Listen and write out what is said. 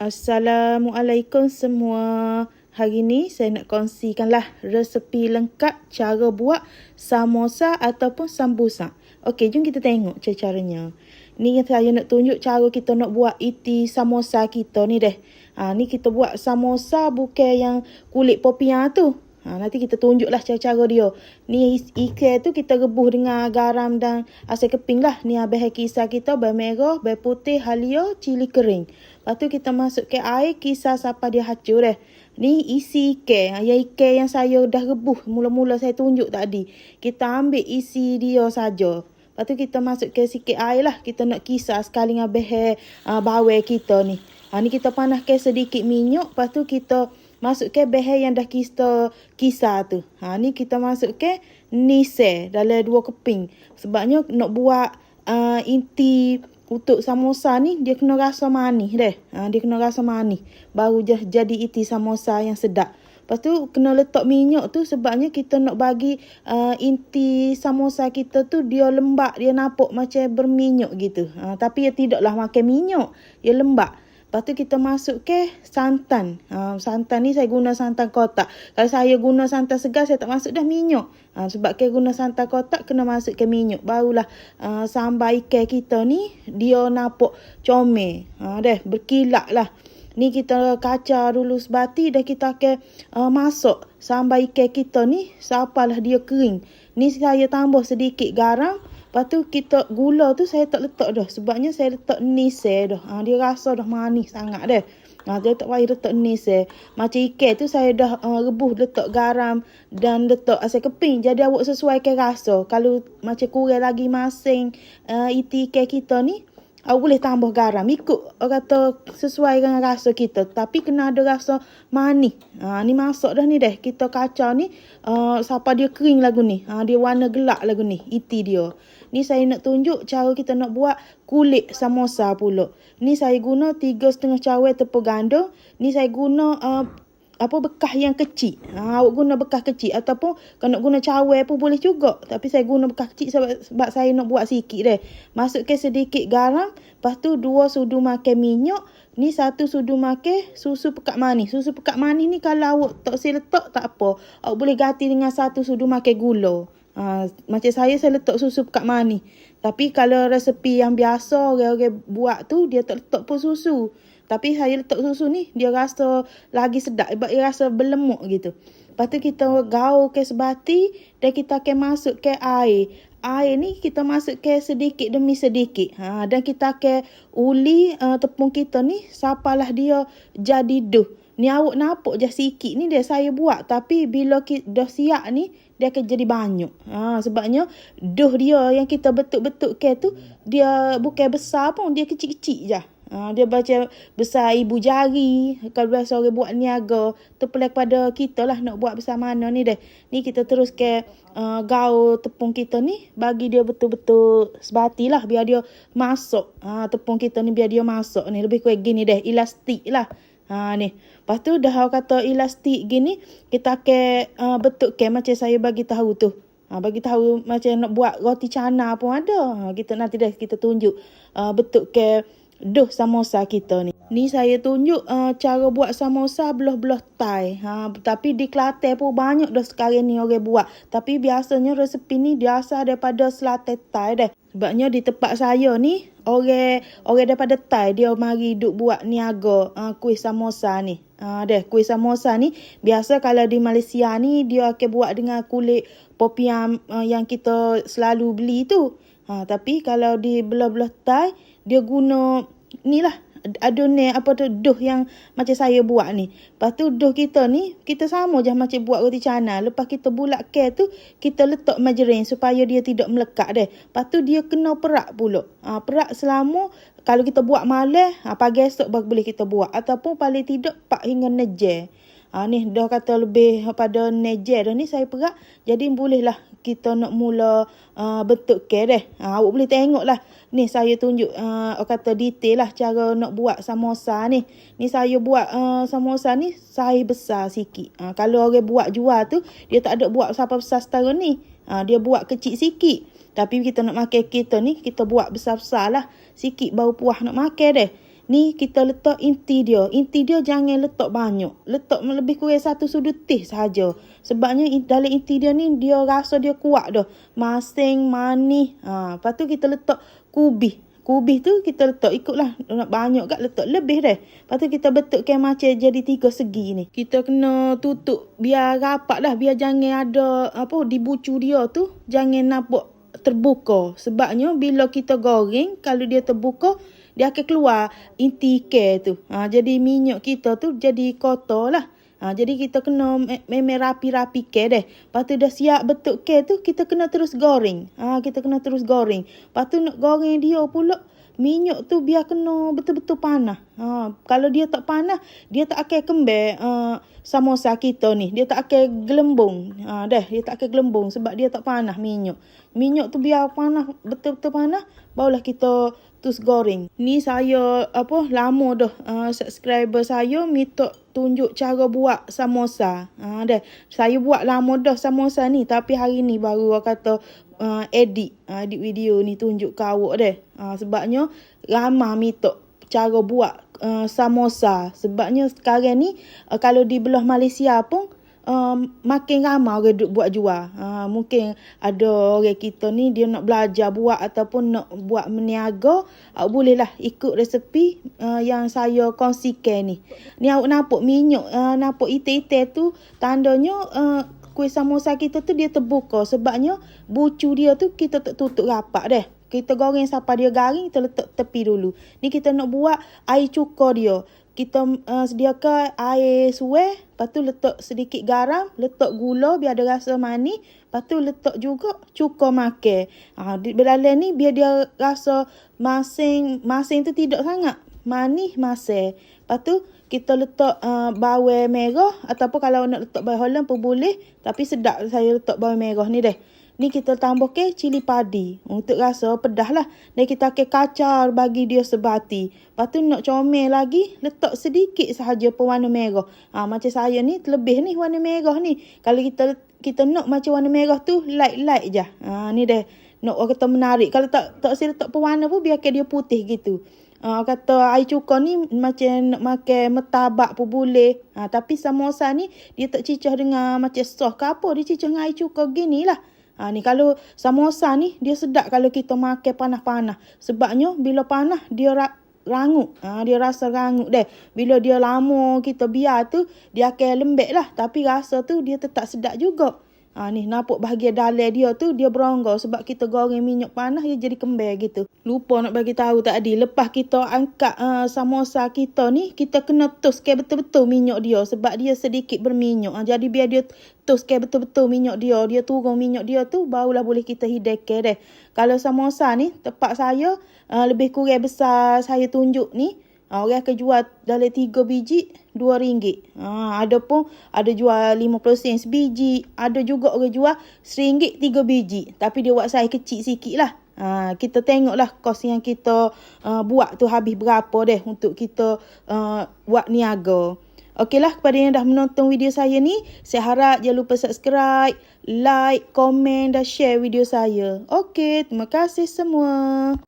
Assalamualaikum semua. Hari ni saya nak kongsikanlah resepi lengkap cara buat samosa ataupun sambusa. Okey, jom kita tengok cara-caranya. Ni yang saya nak tunjuk cara kita nak buat iti samosa kita ni deh. Ha, ni kita buat samosa bukan yang kulit popiah tu. Ha, nanti kita tunjuklah cara-cara dia. Ni ikan tu kita rebus dengan garam dan asam keping lah. Ni habis kisar kita, bawang merah, bawang putih, halia, cili kering. Lepas tu kita masuk ke air, kisar sampai dia hacur eh. Ni isi ikan. Yang ikan yang saya dah rebus mula-mula saya tunjuk tadi. Kita ambil isi dia saja. Lepas tu kita masuk ke sikit air lah. Kita nak kisar sekali dengan behel uh, bawang kita ni. Ha, ni kita panaskan sedikit minyak. Lepas tu kita masuk ke behel yang dah kita kisar tu. Ha ni kita masuk ke nise dalam dua keping. Sebabnya nak buat uh, inti untuk samosa ni dia kena rasa manis deh. Ha, dia kena rasa manis baru jadi inti samosa yang sedap. Lepas tu kena letak minyak tu sebabnya kita nak bagi uh, inti samosa kita tu dia lembak, dia napuk macam berminyak gitu. Ha, tapi ya tidaklah makan minyak, dia lembak. Lepas tu kita masuk ke santan. Ha, santan ni saya guna santan kotak. Kalau saya guna santan segar, saya tak masuk dah minyak. Ha, sebab ke guna santan kotak, kena masuk ke minyak. Barulah uh, sambal ikan kita ni, dia napuk comel. Ha, dah, berkilat lah. Ni kita kaca dulu sebati dah kita akan uh, masuk sambal ikan kita ni. Sapalah dia kering. Ni saya tambah sedikit garam. Lepas tu kita gula tu saya tak letak dah. Sebabnya saya letak nise dah. Ha, dia rasa dah manis sangat dah. Ha, saya tak payah letak nise. Macam ikan tu saya dah uh, rebus letak garam dan letak asam keping. Jadi awak sesuaikan rasa. Kalau macam kurang lagi masing uh, iti ikan kita ni. Awak boleh tambah garam. Ikut orang kata sesuai dengan rasa kita. Tapi kena ada rasa manis. Ha, ni masuk dah ni dah. Kita kacau ni. Uh, siapa dia kering lagu ni. Ha, dia warna gelap lagu ni. Iti dia. Ni saya nak tunjuk cara kita nak buat kulit samosa pula. Ni saya guna tiga setengah cawan tepung ganda. Ni saya guna uh, apa bekas yang kecil. Ha, awak guna bekas kecil ataupun kalau nak guna cawan pun boleh juga. Tapi saya guna bekas kecil sebab, sebab saya nak buat sikit deh. Masukkan sedikit garam. Lepas tu dua sudu makan minyak. Ni satu sudu makan susu pekat manis. Susu pekat manis ni kalau awak tak saya letak tak apa. Awak boleh ganti dengan satu sudu makan gula. Ha, macam saya, saya letak susu pekat manis. Tapi kalau resepi yang biasa orang-orang buat tu, dia tak letak pun susu. Tapi saya letak susu ni, dia rasa lagi sedap. Sebab dia rasa berlemuk gitu. Lepas tu kita gaul ke sebati dan kita akan masuk ke air. Air ni kita masuk ke sedikit demi sedikit. Ha, dan kita akan uli uh, tepung kita ni, sapalah dia jadi duh. Ni awak nampak je sikit ni dia saya buat. Tapi bila kita dah siap ni, dia akan jadi banyak. Ha, sebabnya doh dia yang kita betul-betul ke tu dia bukan besar pun dia kecil-kecil je. Ha, dia baca besar ibu jari. Kalau biasa orang buat niaga. Terpelai kepada kita lah nak buat besar mana ni deh. Ni kita terus ke uh, gaul tepung kita ni. Bagi dia betul-betul sebati lah. Biar dia masuk. Ha, tepung kita ni biar dia masuk ni. Lebih kurang gini deh. Elastik lah. Ha ni. Lepas tu dah kata elastik gini, kita ke uh, betul ke macam saya bagi tahu tu. Ha, bagi tahu macam nak buat roti cana pun ada. Ha, kita nanti dah kita tunjuk uh, betul ke doh samosa kita ni. Ni saya tunjuk uh, cara buat samosa belah-belah Thai. Ha, tapi di Kelantan pun banyak dah sekarang ni orang buat. Tapi biasanya resepi ni biasa daripada Selatan Thai deh. Sebabnya di tempat saya ni, orang orang daripada Thai dia mari duk buat niaga uh, kuih samosa ni. Ah uh, deh, kuih samosa ni biasa kalau di Malaysia ni dia akan buat dengan kulit popiam uh, yang kita selalu beli tu. Ha, tapi kalau di belah-belah Thai dia guna ni lah adonan apa tu doh yang macam saya buat ni. Lepas tu doh kita ni kita sama je macam buat roti canai. Lepas kita bulat ke tu kita letak margarin supaya dia tidak melekat deh. Lepas tu dia kena perak pula. Ha, perak selama kalau kita buat malam, ha, pagi esok baru boleh kita buat. Ataupun paling tidak pak hingga nejer. Ha, ni dah kata lebih pada nejer dah ni saya perak. Jadi bolehlah kita nak mula uh, bentuk ke deh. Ha, awak boleh tengok lah. Ni saya tunjuk uh, kata detail lah cara nak buat samosa ni. Ni saya buat uh, samosa ni saiz besar sikit. Ha, kalau orang buat jual tu dia tak ada buat siapa besar setara ni. Ha, dia buat kecil sikit. Tapi kita nak makan kita ni kita buat besar-besar lah. Sikit baru puas nak makan deh. Ni kita letak inti dia. Inti dia jangan letak banyak. Letak lebih kurang satu sudut teh sahaja. Sebabnya dalam inti dia ni dia rasa dia kuat dah. Masing, manis. Ha, lepas tu kita letak kubis. Kubis tu kita letak ikutlah. Nak banyak kat letak lebih dah. Lepas tu kita bentukkan macam jadi tiga segi ni. Kita kena tutup biar rapat lah. Biar jangan ada apa di bucu dia tu. Jangan nampak terbuka. Sebabnya bila kita goreng kalau dia terbuka dia akan keluar inti ke tu. Ha, jadi minyak kita tu jadi kotor lah. Ha, jadi kita kena memang rapi-rapi ke deh. Lepas tu dah siap betul ke tu kita kena terus goreng. Ha, kita kena terus goreng. Lepas tu nak goreng dia pula minyak tu biar kena betul-betul panas. Ha, kalau dia tak panas, dia tak akan kembang uh, samosa kita ni. Dia tak akan gelembung. Ha, dah, dia tak akan gelembung sebab dia tak panas minyak. Minyak tu biar panas, betul-betul panas, barulah kita terus goreng. Ni saya apa lama dah uh, subscriber saya minta tunjuk cara buat samosa. Ha, dah, saya buat lama dah samosa ni tapi hari ni baru kata uh, edit uh, edit video ni tunjuk ke awak deh. Uh, sebabnya ramah minta cara buat uh, samosa. Sebabnya sekarang ni uh, kalau di belah Malaysia pun um, makin ramai orang duk buat jual. Uh, mungkin ada orang kita ni dia nak belajar buat ataupun nak buat meniaga, uh, bolehlah ikut resepi uh, yang saya kongsikan ni. Ni awak nampak minyak, uh, nampak itik-itik tu tandanya uh, kuih samosa kita tu dia terbuka sebabnya bucu dia tu kita tak tutup rapat deh. Kita goreng sampai dia garing, kita letak tepi dulu. Ni kita nak buat air cuka dia. Kita uh, sediakan air suai, lepas tu letak sedikit garam, letak gula biar ada rasa manis, lepas tu letak juga cuka makan. Ha, di dalam ni biar dia rasa masing, masing tu tidak sangat manis masing. Lepas tu kita letak uh, bawang merah ataupun kalau nak letak bawang holland pun boleh tapi sedap saya letak bawang merah ni deh. Ni kita tambah ke cili padi untuk rasa pedah lah. Dan kita akan kacar bagi dia sebati. Lepas tu nak comel lagi, letak sedikit sahaja pewarna merah. Ha, macam saya ni, terlebih ni warna merah ni. Kalau kita kita nak macam warna merah tu, light-light je. Ha, ni deh. Nak orang kata menarik. Kalau tak tak saya letak pewarna pun, biarkan dia putih gitu. Uh, kata air cuka ni macam nak makan metabak pun boleh. Uh, tapi samosa ni dia tak cicah dengan macam sos ke apa. Dia cicah dengan air cuka gini lah. Ha, ni kalau samosa ni dia sedap kalau kita makan panas-panas. Sebabnya bila panas dia ra rangut. Ha, dia rasa rangut deh. Bila dia lama kita biar tu dia akan lembek lah. Tapi rasa tu dia tetap sedap juga. Ha, ni nampak bahagian dalam dia tu dia berongga sebab kita goreng minyak panas dia jadi kembang gitu. Lupa nak bagi tahu tadi lepas kita angkat uh, samosa kita ni kita kena toskan betul-betul minyak dia sebab dia sedikit berminyak. Ha, jadi biar dia toskan betul-betul minyak dia, dia turun minyak dia tu barulah boleh kita hidangkan deh. Kalau samosa ni tempat saya uh, lebih kurang besar saya tunjuk ni Ha, orang akan jual dalam tiga biji dua ringgit. Ha, ada pun ada jual lima puluh sen sebiji. Ada juga orang jual seringgit tiga biji. Tapi dia buat saya kecil sikit lah. Ha, kita tengoklah kos yang kita uh, buat tu habis berapa deh untuk kita uh, buat niaga. Okeylah kepada yang dah menonton video saya ni, saya harap jangan lupa subscribe, like, komen dan share video saya. Okey, terima kasih semua.